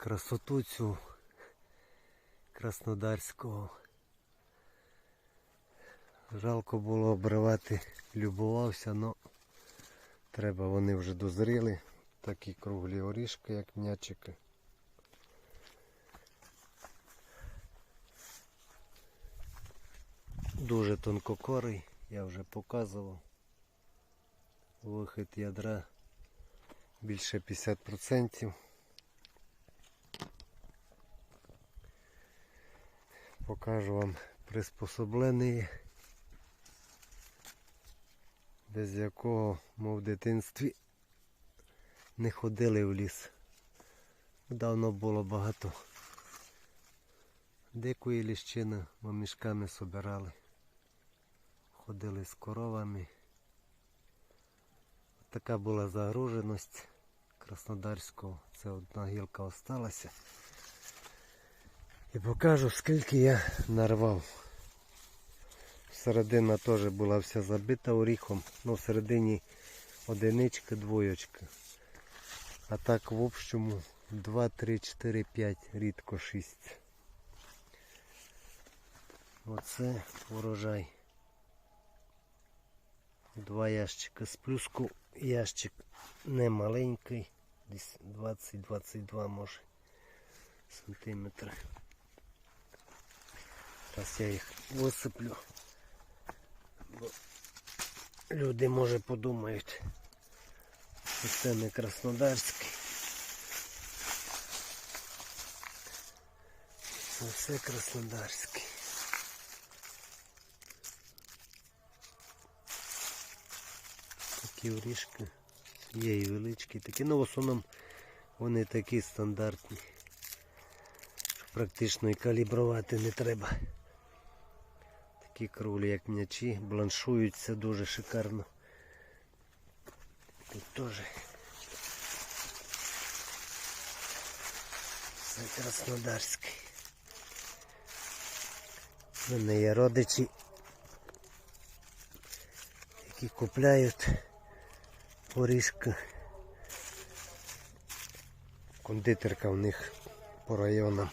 красоту цю краснодарського. Жалко було обривати, любувався, але треба, вони вже дозріли. Такі круглі орішки, як м'ячики. Дуже тонкокорий, я вже показував. Вихід ядра більше 50%. Покажу вам приспособлений, без якого ми в дитинстві не ходили в ліс. Давно було багато дикої ліщини, ми мішками собирали. Ходили з коровами. Така була загруженість Краснодарського. Це одна гілка осталася. І покажу, скільки я нарвав. Середина теж була вся забита оріхом. Ну, в середині одиничка, двоєчка. А так в общому 2, 3, 4, 5, рідко 6. Оце урожай. Два ящика з плюску. Ящик не маленький, десь 20-22 може сантиметри. Зараз я їх висиплю. Бо люди може подумають, що це не краснодарський. Це все краснодарський. Такі орішки. Є і величкі такі. Ну в основному вони такі стандартні. що Практично і калібрувати не треба. Такі круглі, як м'ячі, бланшуються дуже шикарно. Тут теж. Це краснодарський. У мене є родичі, які купляють орішки. Кондитерка в них по районам.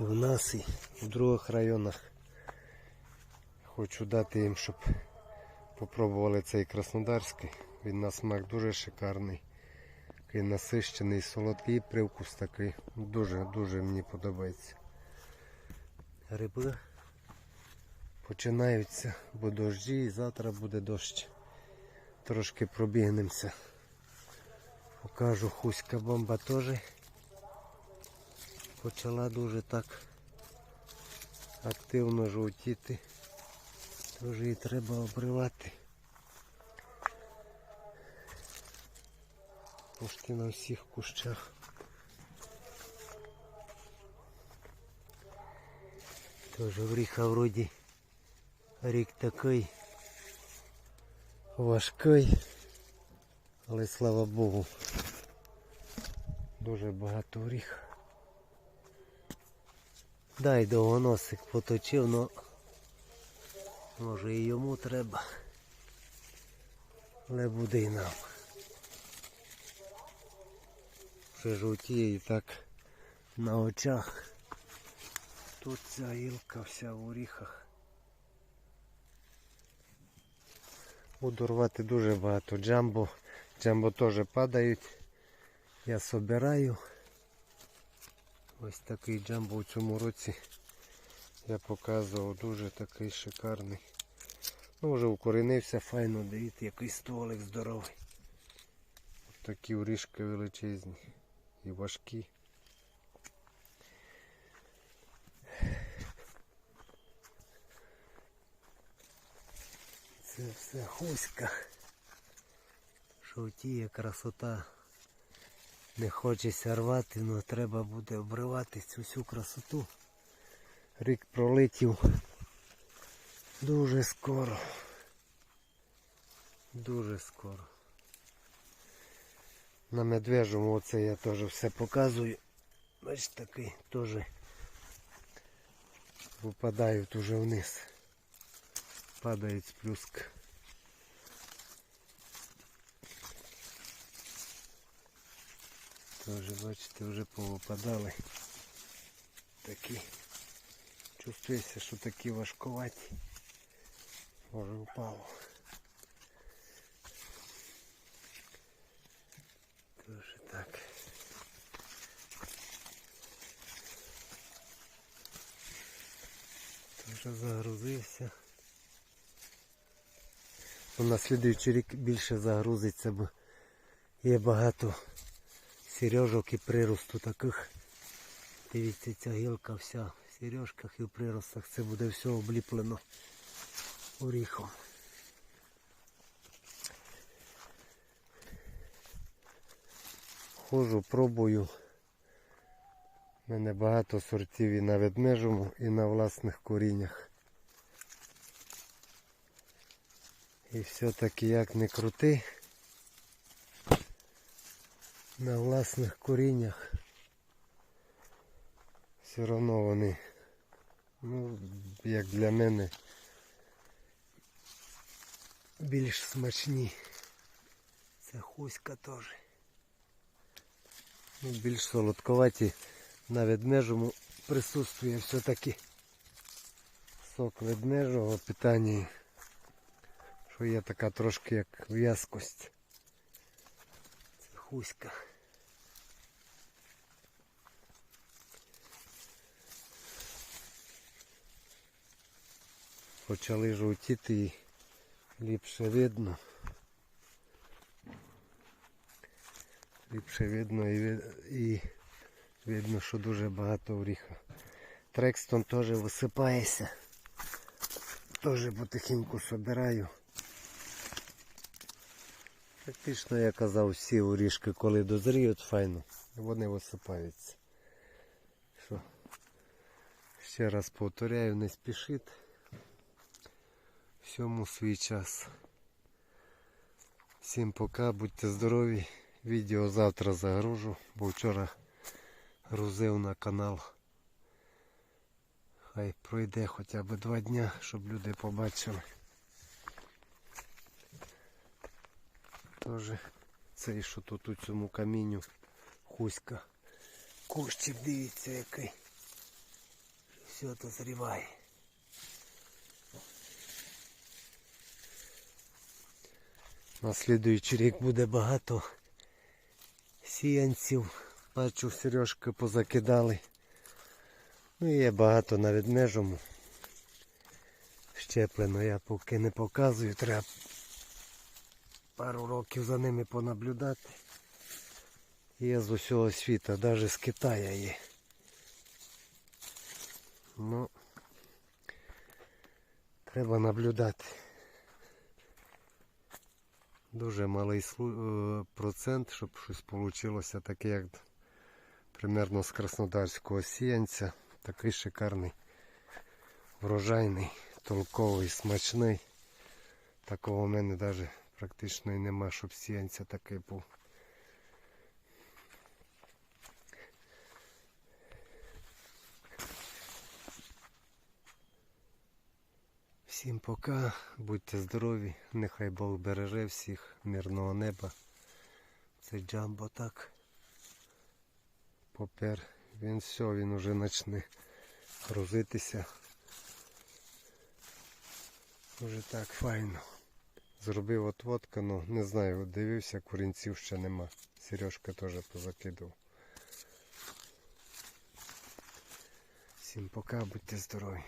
І в нас, і в других районах. Хочу дати їм, щоб попробували цей краснодарський. Він на смак дуже шикарний. Такий насищений, солодкий привкус такий. Дуже-дуже мені подобається. Гриби починаються, бо дощі і завтра буде дощ. Трошки пробігнемося. Покажу хуська бомба теж. Почала дуже так активно жовтіти. Тож її треба обривати. Пошти на всіх кущах. Тож вріха вроді рік такий важкий, але слава Богу, дуже багато оріх. Дай довгоносик поточив, но може і йому треба. Але буде і нам. Вже жовтіє і так на очах. Тут ця гілка вся в оріхах. Буду рвати дуже багато джамбо. Джамбо теж падають. Я собираю. Ось такий джамбо у цьому році я показував дуже такий шикарний. Ну вже укоренився файно, дивіться, який столик здоровий. Ось такі орішки величезні і важкі. Це все хуська. Жовтіє красота. Не хочеться рвати, але треба буде обривати цю всю красоту. Рік пролетів дуже скоро. Дуже скоро. На медвежому оце я теж все показую. Бачите, такий теж випадають уже вниз. Падають з плюска. Тоже, бачите, вже повипадали. Такі. Чувствується, що такі важкуваті. Може впало. Тоже так. Тоже загрузився. Ну, На слідуючий рік більше загрузиться, бо є багато сережок і приросту таких. Дивіться, ця гілка вся в сережках і в приростах. Це буде все обліплено оріхом. Хожу, пробую. У мене багато сортів і на ведмежому, і на власних коріннях. І все-таки як не крути, на власних коріннях все одно вони, ну, як для мене, більш смачні. Це хуська теж. Ну, більш солодковаті на ведмежому присутствує все-таки сок ведмежого питання, що є така трошки як в'язкость. Це хуська. Почали жовтіти і ліпше видно. Ліпше видно і, і видно, що дуже багато оріха. Трекстон теж висипається. Теж потихеньку собираю. Практично я казав, всі орішки, коли дозріють файно, вони висипаються. Що? Ще раз повторяю, не спішіть. Всьому свій час. Всім пока, будьте здорові. Відео завтра загружу, бо вчора грузив на канал. Хай пройде хоча б два дня, щоб люди побачили. Тоже цей, що тут у цьому камінню хуська. Кущик дивіться який. Все то зріває. На слідуючий рік буде багато сіянців. Бачу, сережки позакидали. Ну є багато на відмежому. Щеплено я поки не показую, треба пару років за ними понаблюдати. Є з усього світу, навіть з Китаю є. Ну, треба наблюдати. Дуже малий е, процент, щоб щось вийшло таке, як примерно з краснодарського сіянця. Такий шикарний, врожайний, толковий, смачний. Такого в мене навіть практично і нема, щоб сіянця такий був. Всім пока, будьте здорові, нехай Бог береже всіх, мирного неба. Це джамбо так. Попер. Він все, він уже почне грузитися. Уже так файно. Зробив отводка, ну не знаю, дивився, курінців ще нема. Сережка теж позакидав. Всім пока, будьте здорові.